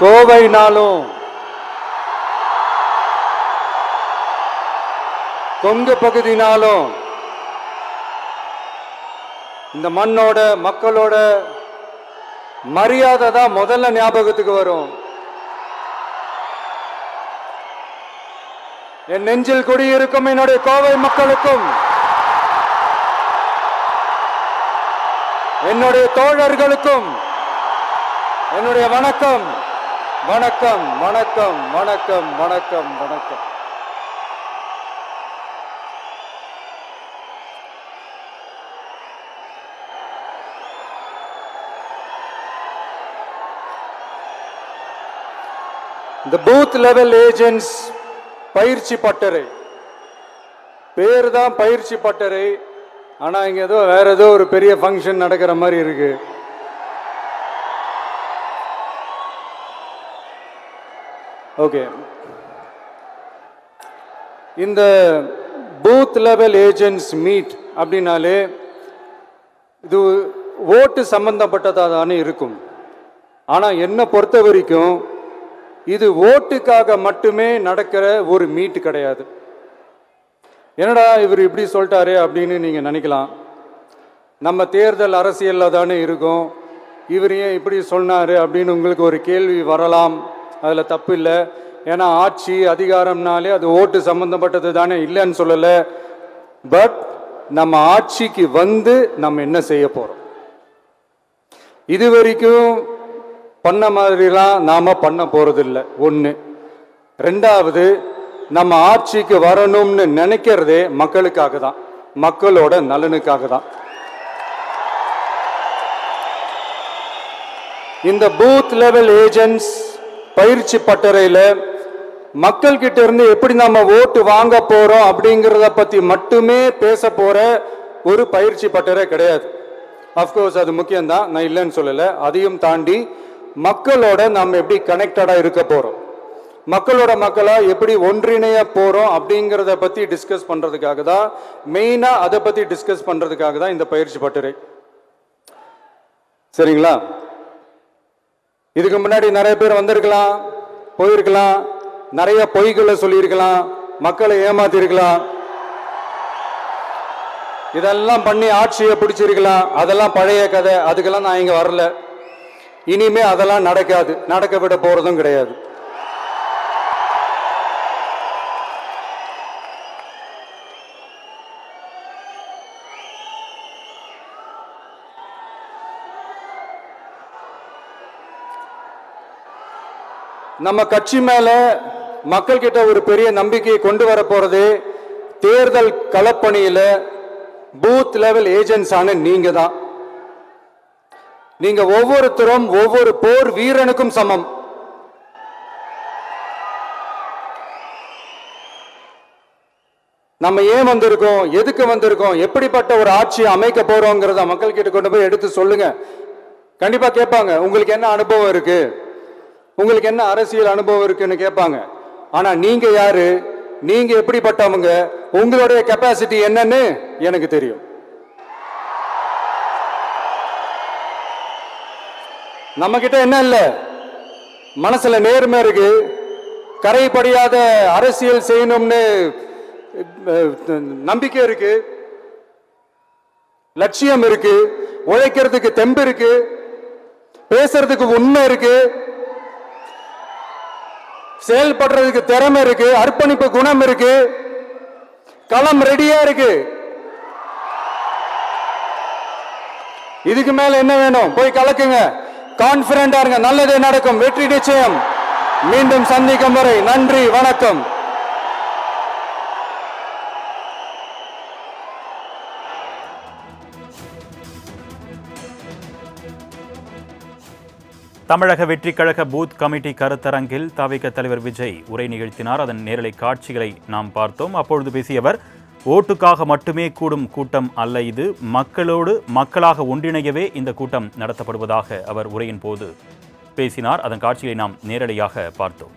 கோவைனாலும். கொங்கு பகுதினாலும். இந்த மண்ணோட மக்களோட மரியாதை தான் முதல்ல ஞாபகத்துக்கு வரும். என் நெஞ்சில் குடியிருக்கும் என்னுடைய கோவை மக்களுக்கும். என்னுடைய தோழர்களுக்கும். என்னுடைய வணக்கம். வணக்கம் வணக்கம் வணக்கம் வணக்கம் வணக்கம். இந்த பூத் லெவல் ஏஜென்ட்ஸ் பயிற்சி பட்டறை. பேர் தான் பயிற்சி பட்டறை. ஆனால் இங்கே ஏதோ வேற ஏதோ ஒரு பெரிய ஃபங்க்ஷன் நடக்கிற மாதிரி இருக்குது ஓகே இந்த பூத் லெவல் ஏஜென்ட்ஸ் மீட் அப்படின்னாலே இது ஓட்டு சம்பந்தப்பட்டதாக தானே இருக்கும். ஆனால் என்னை பொறுத்த வரைக்கும் இது ஓட்டுக்காக மட்டுமே நடக்கிற ஒரு மீட் கிடையாது. என்னடா இவர் இப்படி சொல்லிட்டாரு அப்படின்னு நீங்கள் நினைக்கலாம். நம்ம தேர்தல் அரசியலில் தானே இருக்கோம். இவர் ஏன் இப்படி சொன்னார் அப்படின்னு உங்களுக்கு ஒரு கேள்வி வரலாம். அதில் தப்பு இல்லை. ஏன்னா ஆட்சி அதிகாரம்னாலே அது ஓட்டு சம்மந்தப்பட்டது தானே இல்லைன்னு சொல்லலை. பட் நம்ம ஆட்சிக்கு வந்து நம்ம என்ன செய்ய போகிறோம் இது வரைக்கும் பண்ண மாதிரிலாம் நாம பண்ண போறதில்லை. ஒன்று ரெண்டாவது நம்ம ஆட்சிக்கு வரணும்னு நினைக்கிறதே மக்களுக்காக தான். மக்களோட நலனுக்காக தான். இந்த பூத் லெவல் ஏஜென்ட்ஸ் பயிற்சி பட்டறையில் மக்கள் கிட்ட இருந்து எப்படி நம்ம ஓட்டு வாங்க போறோம் அப்படிங்கிறத பத்தி மட்டுமே பேச போற ஒரு பயிற்சி பட்டறை கிடையாது. அஃப்கோர்ஸ் அது முக்கியம்தான். நான் இல்லைன்னு சொல்லலை. அதையும் தாண்டி மக்களோட நம்ம எப்படி கனெக்டடா இருக்க போறோம். மக்களோட மக்களா எப்படி ஒன்றிணைய போறோம் அப்படிங்கிறத பத்தி டிஸ்கஸ் பண்றதுக்காக தான் மெயினா அதை பத்தி டிஸ்கஸ் பண்றதுக்காக தான் இந்த பயிற்சி பட்டறை. சரிங்களா? இதுக்கு முன்னாடி நிறைய பேர் வந்திருக்கலாம் போயிருக்கலாம் நிறைய பொய்களை சொல்லியிருக்கலாம் மக்களை ஏமாத்திருக்கலாம் இதெல்லாம் பண்ணி ஆட்சியை பிடிச்சிருக்கலாம். அதெல்லாம் பழைய கதை. அதுக்கெல்லாம் நான் இங்கே வரல. இனிமே அதெல்லாம் நடக்காது. நடக்க விட போறதும் கிடையாது. நம்ம கட்சி மேல மக்கள் கிட்ட ஒரு பெரிய நம்பிக்கையை கொண்டு வர போறது தேர்தல் களப்பணியில பூத் லெவல் ஏஜென்ட்ஸ் ஆன நீங்க தான். நீங்க ஒவ்வொருத்தரும் ஒவ்வொரு போர் வீரனுக்கும் சமம். நம்ம ஏன் வந்திருக்கோம்? எதுக்கு வந்திருக்கோம்? எப்படிப்பட்ட ஒரு ஆட்சியை அமைக்க போறோங்கிறத மக்கள் கிட்ட கொண்டு போய் எடுத்து சொல்லுங்க. கண்டிப்பா கேட்பாங்க. உங்களுக்கு என்ன அனுபவம் இருக்கு? உங்களுக்கு என்ன அரசியல் அனுபவம் இருக்குன்னு கேட்பாங்க. ஆனா நீங்க யாரு? நீங்க எப்படிப்பட்டவங்க? உங்களுடைய கெப்பாசிட்டி என்னன்னு எனக்கு தெரியும். நம்ம கிட்ட என்ன இல்லை? மனசுல நேர்மை இருக்கு. கரைப்படியாத அரசியல் செய்யணும்னு நம்பிக்கை இருக்கு. லட்சியம் இருக்கு. உழைக்கிறதுக்கு தெம்பு இருக்கு. பேசுறதுக்கு உண்மை இருக்கு. செயல்படுறதுக்கு திறமை இருக்கு அர்ப்பணிப்பு குணம் இருக்கு. களம் ரெடியா இருக்கு. இதுக்கு மேல என்ன வேணும்? போய் கலக்குங்க. கான்பிடண்டா இருங்க. நல்லதே நடக்கும். வெற்றி நிச்சயம். மீண்டும் சந்திக்கும் வரை நன்றி வணக்கம். தமிழக வெற்றிக் கழக பூத் கமிட்டி கருத்தரங்கில் தவிக தலைவர் விஜய் உரை நிகழ்த்தினார். அதன் நேரலை காட்சிகளை நாம் பார்த்தோம். அப்பொழுது பேசிய அவர் ஓட்டுக்காக மட்டுமே கூடும் கூட்டம் அல்ல இது. மக்களோடு மக்களாக ஒன்றிணையவே இந்த கூட்டம் நடத்தப்படுவதாக அவர் உரையின் போது பேசினார். அதன் காட்சிகளை நாம் நேரடியாக பார்த்தோம்.